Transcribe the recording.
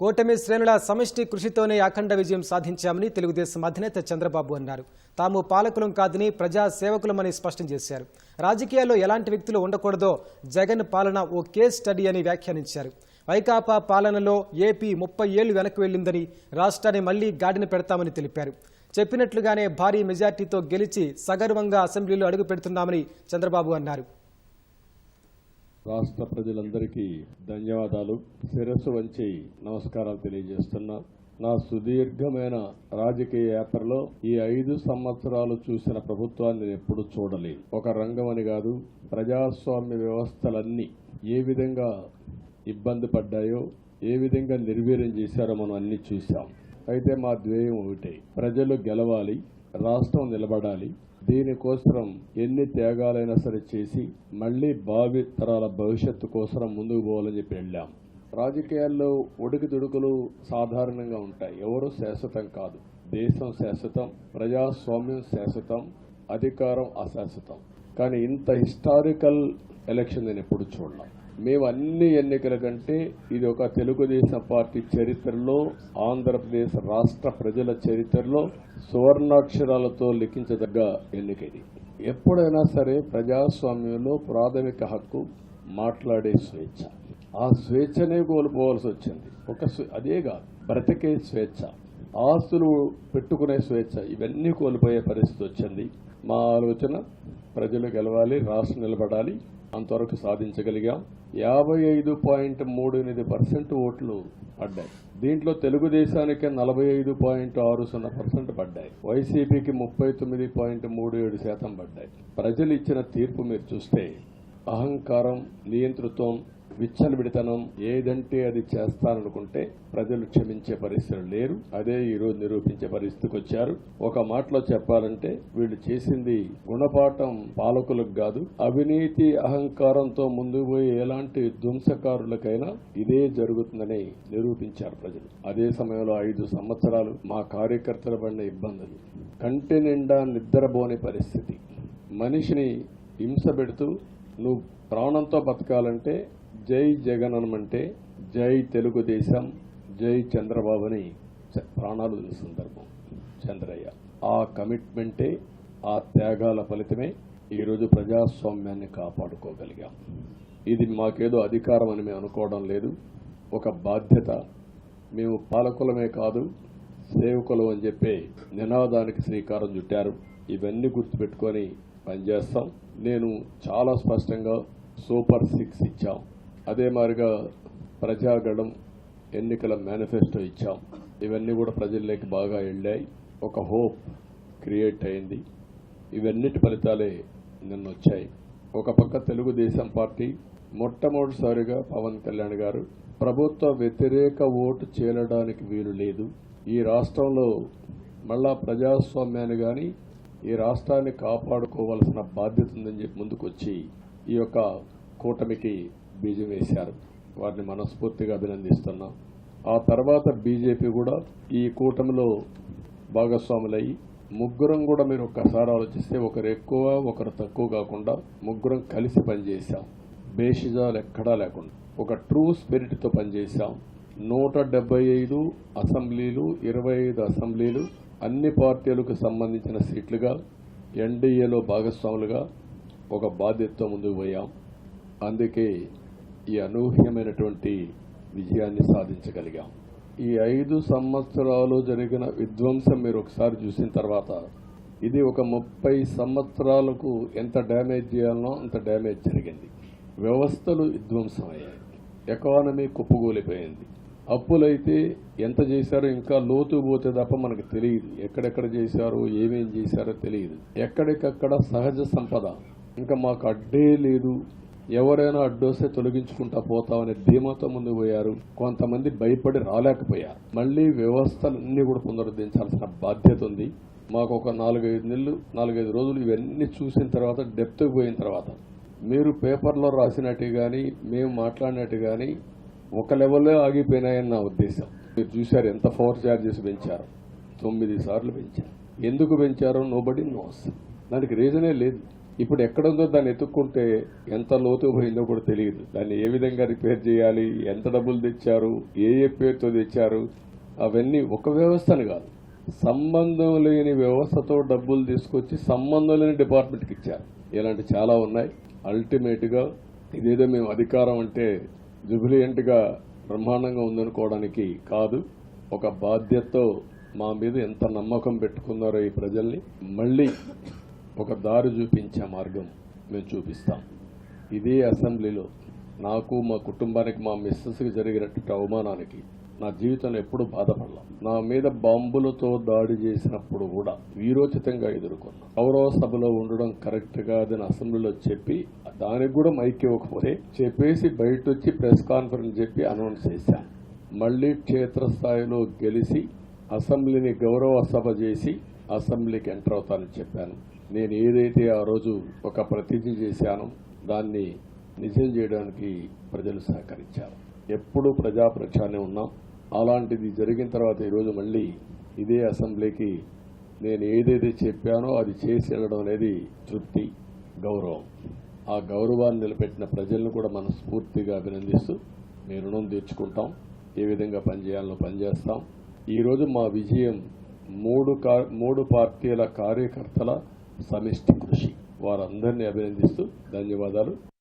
కూటమి శ్రేణుల సమిష్టి కృషితోనే అఖండ విజయం సాధించామని తెలుగుదేశం అధినేత చంద్రబాబు అన్నారు. తాము పాలకులం కాదని ప్రజా సేవకులమని స్పష్టం చేశారు. రాజకీయాల్లో ఎలాంటి వ్యక్తులు ఉండకూడదో జగన్ పాలన ఓ కేస్ స్టడీ అని వ్యాఖ్యానించారు. వైకాపా పాలనలో ఏపీ ముప్పై ఏళ్ళు వెనక్కి వెళ్ళిందని రాష్ట్రాన్ని మళ్ళీ గాడిన పెడతామని తెలిపారు. చెప్పినట్లుగానే భారీ మెజార్టీతో గెలిచి సగర్వంగా అసెంబ్లీలో అడుగు పెడుతున్నామని చంద్రబాబు అన్నారు. రాష్ట్ర ప్రజలందరికీ ధన్యవాదాలు. శిరస్సు వంచి నమస్కారాలు తెలియజేస్తున్నా. నా సుదీర్ఘమైన రాజకీయ యాత్రలో ఈ ఐదు సంవత్సరాలు చూసిన ప్రభుత్వాన్ని నేను ఎప్పుడు చూడలేదు ఒక రంగం అని కాదు ప్రజాస్వామ్య వ్యవస్థలన్నీ ఏ విధంగా ఇబ్బంది పడ్డాయో ఏ విధంగా నిర్వీర్యం చేశారో మనం అన్ని చూసాం అయితే మా ధ్యేయం ఒకటే ప్రజలు గెలవాలి రాష్ట్రం నిలబడాలి దీనికోసం ఎన్ని త్యాగాలైనా సరే చేసి మళ్ళీ భావి తరాల భవిష్యత్తు కోసం ముందుకు పోవాలని చెప్పి వెళ్ళాం. రాజకీయాల్లో ఒడికిదుడుకులు సాధారణంగా ఉంటాయి. ఎవరు శాశ్వతం కాదు. దేశం శాశ్వతం ప్రజాస్వామ్యం శాశ్వతం అధికారం అశాశ్వతం. కానీ ఇంత హిస్టారికల్ ఎలక్షన్ నేను ఎప్పుడు చూడలేదు మేము అన్ని ఎన్నికల కంటే ఇది ఒక తెలుగుదేశం పార్టీ చరిత్రలో ఆంధ్రప్రదేశ్ రాష్ట్ర ప్రజల చరిత్రలో సువర్ణాక్షరాలతో లిఖించదగ్గ ఎన్నిక ఇది. ఎప్పుడైనా సరే ప్రజాస్వామ్యంలో ప్రాథమిక హక్కు మాట్లాడే స్వేచ్ఛ. ఆ స్వేచ్ఛనే కోల్పోవాల్సి వచ్చింది. ఒక స్వే- అదే బ్రతికే స్వేచ్ఛ. ఆస్తులు పెట్టుకునే స్వేచ్ఛ. ఇవన్నీ కోల్పోయే పరిస్థితి వచ్చింది. మా ఆలోచన ప్రజలు గెలవాలి రాష్ట్రం నిలబడాలి అంతవరకు సాధించగలిగాం. యాభై ఐదు పాయింట్ మూడు ఎనిమిది పర్సెంట్ ఓట్లు పడ్డాయి. దీంట్లో తెలుగుదేశానికి నలభై ఐదు పాయింట్ ఆరు సున్నా పర్సెంట్ పడ్డాయి. వైసీపీకి ముప్పై తొమ్మిది పాయింట్ మూడు ఏడు శాతం పడ్డాయి. ప్రజలు ఇచ్చిన తీర్పు మీరు చూస్తే అహంకారం నియంతృత్వం విచ్చలవిడితనం ఏదంటే అది చేస్తాననుకుంటే ప్రజలు క్షమించే పరిస్థితులు లేరు. అదే ఈ రోజు నిరూపించే పరిస్థితికి వచ్చారు. ఒక మాటలో చెప్పాలంటే వీళ్ళు చేసింది గుణపాఠం పాలకులకు కాదు అవినీతి అహంకారంతో ముందుకు పోయి ఎలాంటి ధ్వంసకారులకైనా ఇదే జరుగుతుందని నిరూపించారు ప్రజలు. అదే సమయంలో ఐదు సంవత్సరాలు మా కార్యకర్తల పడిన ఇబ్బందులు. కంటి నిండా నిద్రపోని పరిస్థితి. మనిషిని హింస పెడుతూ నువ్వు ప్రాణంతో బతకాలంటే జై జగన్ అనమంటే జై తెలుగుదేశం జై చంద్రబాబు అని చ- ప్రాణాలు వదిలిన సందర్భం. చంద్రయ్య ఆ కమిట్మెంటే ఆ త్యాగాల ఫలితమే ఈరోజు ప్రజాస్వామ్యాన్ని కాపాడుకోగలిగాం. ఇది మాకేదో అధికారం అని మేము అనుకోవడం లేదు. ఒక బాధ్యత. మేము పాలకులమే కాదు సేవకులం అని చెప్పే నినాదానికి శ్రీకారం చుట్టారు. ఇవన్నీ గుర్తుపెట్టుకొని పనిచేస్తాం. నేను చాలా స్పష్టంగా సూపర్ సిక్స్ ఇచ్చాం. అదే మాదిరిగా ప్రజాగణం ఎన్నికల మేనిఫెస్టో ఇచ్చాం. ఇవన్నీ కూడా ప్రజల్లోకి బాగా వెళ్ళాయి. ఒక హోప్ క్రియేట్ అయింది. ఇవన్నిటి ఫలితాలే నిన్న వచ్చాయి ఒక పక్క తెలుగుదేశం పార్టీ మొట్టమొదటిసారిగా పవన్ కళ్యాణ్ గారు ప్రభుత్వ వ్యతిరేక ఓటు చేరడానికి వీలు లేదు. ఈ రాష్ట్రంలో మళ్ళా ప్రజాస్వామ్యాన్ని కానీ ఈ రాష్ట్రాన్ని కాపాడుకోవాల్సిన బాధ్యత ఉందని చెప్పి ముందుకొచ్చి ఈ యొక్క కూటమికి బీజం వేశారు. వారిని మనస్ఫూర్తిగా అభినందిస్తున్నాం. ఆ తర్వాత బీజేపీ కూడా ఈ కూటమిలో భాగస్వాములయ్యి ముగ్గురం కూడా మీరు ఒక్కసారి ఆలోచిస్తే ఒకరు ఎక్కువ ఒకరు తక్కువ కాకుండా ముగ్గురం కలిసి పనిచేశాం. బేషిజాలు ఎక్కడా లేకుండా. ఒక ట్రూ స్పిరిట్తో పనిచేశాం. నూట డెబ్బై ఐదు అసెంబ్లీలు ఇరవై ఐదు అసెంబ్లీలు అన్ని పార్టీలకు సంబంధించిన సీట్లుగా ఎన్డీఏలో భాగస్వాములుగా ఒక బాధ్యతతో ముందుకు పోయాం. అందుకే ఈ అనూహ్యమైనటువంటి విజయాన్ని సాధించగలిగాం. ఈ ఐదు సంవత్సరాలు జరిగిన విధ్వంసం మీరు ఒకసారి చూసిన తర్వాత ఇది ఒక ముప్పై సంవత్సరాలకు ఎంత డ్యామేజ్ చేయాలనో అంత డ్యామేజ్ జరిగింది. వ్యవస్థలు విధ్వంసమయ్యాయి. ఎకానమీ కుప్పగూలిపోయింది అప్పులైతే ఎంత చేశారో ఇంకా లోతు పోతే తప్ప మనకు తెలియదు. ఎక్కడెక్కడ చేశారో ఏమేం చేశారో తెలియదు. ఎక్కడికక్కడ సహజ సంపద. ఇంకా మాకు అడ్డే లేదు. ఎవరైనా అడ్డొస్తే తొలగించుకుంటా పోతామనే ధీమాతో ముందుకు పోయారు. కొంతమంది భయపడి రాలేకపోయారు. మళ్ళీ వ్యవస్థలన్నీ కూడా పునరుద్ధరించాల్సిన బాధ్యత ఉంది. మాకు ఒక నాలుగైదు నెలలు నాలుగైదు రోజులు ఇవన్నీ చూసిన తర్వాత డెప్త్ పోయిన తర్వాత. మీరు పేపర్లో రాసినట్టు కానీ మేము మాట్లాడినట్టు కానీ ఒక లెవెల్లో ఆగిపోయినాయని నా ఉద్దేశం. మీరు చూశారు ఎంత ఫోర్ ఛార్జెస్ పెంచారు? తొమ్మిది సార్లు పెంచారు. ఎందుకు పెంచారో నోబడి నోస్ దానికి రీజనే లేదు. ఇప్పుడు ఎక్కడుందో దాన్ని ఎత్తుక్కుంటే ఎంత లోతు పోయిందో కూడా తెలియదు. దాన్ని ఏ విధంగా రిపేర్ చేయాలి? ఎంత డబ్బులు తెచ్చారు? ఏ ఏ పేరుతో తెచ్చారు? అవన్నీ ఒక వ్యవస్థను కాదు. సంబంధం లేని వ్యవస్థతో డబ్బులు తీసుకొచ్చి సంబంధం లేని డిపార్ట్మెంట్కి ఇచ్చారు. ఇలాంటి చాలా ఉన్నాయి. అల్టిమేట్గా ఇదేదో మేము అధికారం అంటే జుబిలియంట్గా బ్రహ్మాండంగా ఉందనుకోవడానికి కాదు ఒక బాధ్యతతో మా మీద ఎంత నమ్మకం పెట్టుకున్నారో ఈ ప్రజల్ని మళ్ళీ ఒక దారి చూపించే మార్గం మేము చూపిస్తాం. ఇదే అసెంబ్లీలో నాకు మా కుటుంబానికి మా మిస్సెస్కి జరిగినటువంటి అవమానానికి నా జీవితంలో ఎప్పుడు బాధపడలా. నా మీద బాంబులతో దాడి చేసినప్పుడు కూడా వీరోచితంగా ఎదుర్కొన్నా. గౌరవ సభలో ఉండడం కరెక్ట్ కాదని అసెంబ్లీలో చెప్పి దానికి కూడా మైక్ ఇవ్వకపోతే చెప్పేసి బయట వచ్చి ప్రెస్ కాన్ఫరెన్స్ చెప్పి అనౌన్స్ చేశాను మళ్ళీ క్షేత్రస్థాయిలో గెలిచి అసెంబ్లీని గౌరవ సభ చేసి అసెంబ్లీకి ఎంటర్ అవుతానని చెప్పాను. నేను ఏదైతే ఆ రోజు ఒక ప్రతిజ్ఞ చేశానో దాన్ని నిజం చేయడానికి ప్రజలు సహకరించారు. ఎప్పుడు ప్రజాప్రక్షానే ఉన్నాం. అలాంటిది జరిగిన తర్వాత ఈరోజు మళ్ళీ ఇదే అసెంబ్లీకి నేను ఏదైతే చెప్పానో అది చేసి వెళ్ళడం అనేది తృప్తి గౌరవం. ఆ గౌరవాన్ని నిలబెట్టిన ప్రజలను కూడా మనస్ఫూర్తిగా అభినందిస్తూ మీ రుణం తీర్చుకుంటాం. ఏ విధంగా పనిచేయాలో పనిచేస్తాం. ఈరోజు మా విజయం మూడు కా మూడు పార్టీల కార్యకర్తల సమిష్టి కృషి. వారందరినీ అభినందిస్తూ ధన్యవాదాలు.